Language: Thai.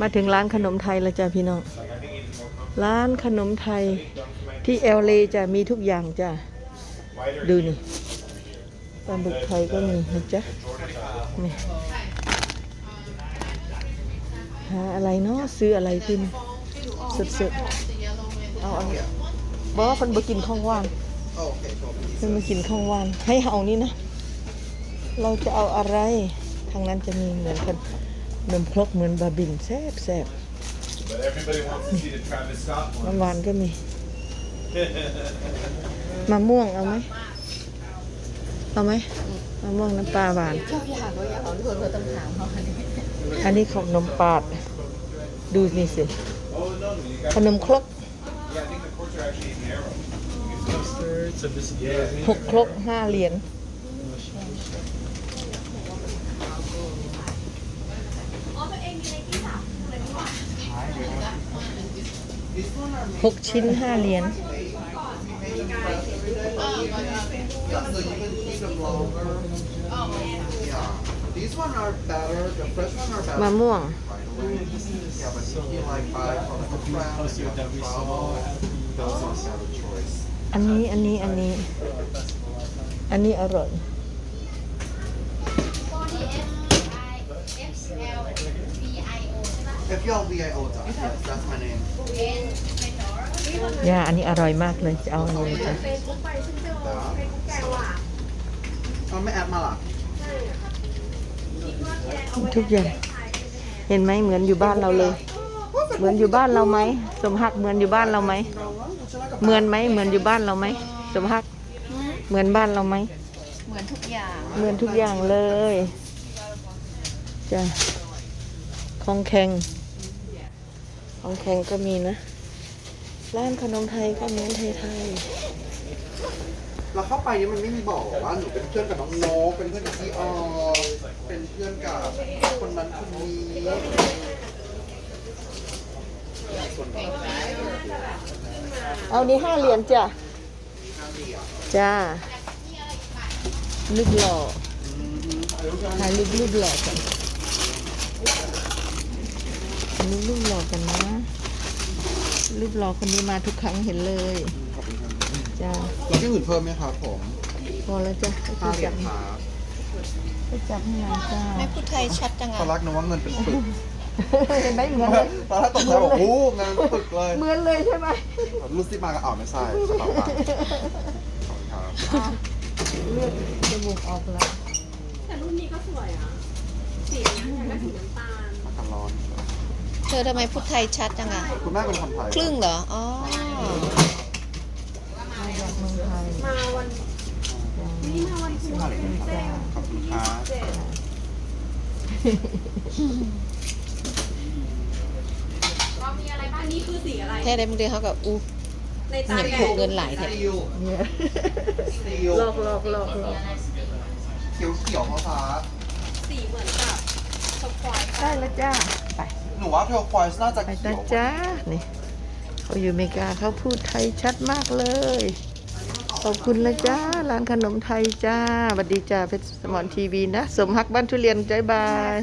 มาถึงร้านขนมไทยแล้วจ้ะพี่น้อง ร้านขนมไทยที่เอลเลจะมีทุกอย่างจ้ะ ดูนี่ปลาบึกไทยก็มีนะจ๊ะนี่หาอะไรเนาะซื้ออะไรกินสดๆเอาอันนี้บอกว่าคนบ่กินข้าวหว่านเพิ่นมากินข้าวหว่านให้เอานี่นะ เราจะเอาอะไรทางนั้นจะมีเหมือนกัน นมครกเหมือนบาบินแซ่บแซ่บ But everybody wants to see the Travis Scott น้ำ one. หวานก็มี มะม่วงเอาไหม เอาไหมมะม่วงน้ำปลาหวานเจ้าอยากก็อยากเอาทุกคนก็ต้องถามเขาอันนี้อันนี้ขนมปาด ดูนี่สิ Oh, no, you got ขนมครก Yeah, I think the corks are actually narrow. Mustards and this is หกครกห้าเหรียญ หกชิ้นห้าเหรียญมะม่วง อันนี้ อันนี้ อันนี้ อันนี้อร่อย If you have VIO, yes, that's my name. ย่าอันนี้อร่อยมากเลยจะเอาอันนี้จ้ะ Oh, may add malak. ทุกอย่าง เห็นไหมเหมือนอยู่บ้านเราเลย เหมือนอยู่บ้านเราไหมสมฮักเหมือนอยู่บ้านเราไหม เหมือนไหมเหมือนอยู่บ้านเราไหมสมฮักเหมือนบ้านเราไหมเหมือนทุกอย่าง เหมือนทุกอย่างเลยจ้ะของแข็ง ของแข็งก็มีนะ ร้านขนมไทยก็เหมือนไทยไทยเราเข้าไปนี่มันไม่มีบอกหรอกว่าหนูเป็นเพื่อนกับน้องโนกเป็นเพื่อนกับพี่ออเป็นเพื่อนกับคนนั้นคนนี้ส่วนใหญ่ๆเอานี้ห้าเหรียญจ้ะห้าเหรียญจ้า ลูกหล่อถ่ายรูปรูปหล่อกัน อันนี้รูปหล่อกันนะ รูปหล่อคนนี้มาทุกครั้งเห็นเลยขอบคุณครับจ้าแล้วที่อื่นเพิ่มไหมครับผมพอแล้วจ้ะห้าไปเหรียจัญบครับไปจับให้หน่อยจ้าไม่พูดไทยชัดจังตอะอนแรกนึกว่าเงินเป็นปึกเห็นไหมเหมือนเลยตอนแรกตกใจบอกโอ้เงินเป็นปึกเลยเหมือนเลยใช่ไหมรู้สิมาก็อ่าวไม่ใช่กระเป๋าตังค์ขอบคุณครับเลือดจมูกออกแล้วแต่รุ่นนี้ก็สวยอะ สีเนี้ยก็สีน้ำตาล อากาศร้อน เธอทำไมพูดไทยชัดจังอะ คุณแม่เป็นคนไทยครึ่งเหรอ อ๋อ มาจากเมืองไทยมาวันนี่มาวันพุธห้าเหรียญครับขอบคุณครับเจ็ดเรามีอะไรบ้างนี่คือสีอะไรแค่ได้มึงเดียวเขากับอู้ในเหตายียบแดพวกงเงินหลายแถบซีอิ๊วเนี่ยซีอิ๊วหลอกหลอกหลอกหลอกเขียวเขียวฟ้าสีเหมือนกับสควายได้แล้วจ้า ไปๆ หนูว่าเทลควายน่าจะไปเขีนะยวจ้านี่เขาอยู่อเมริกาเขาพูดไทยชัดมากเลย ขอบคุณนะจ้าร้านขนมไทยจ้าสวัสดีจ้าเพชรสมอนทีวีนะ สมฮักบ้านทุเรียนจ้ายบาย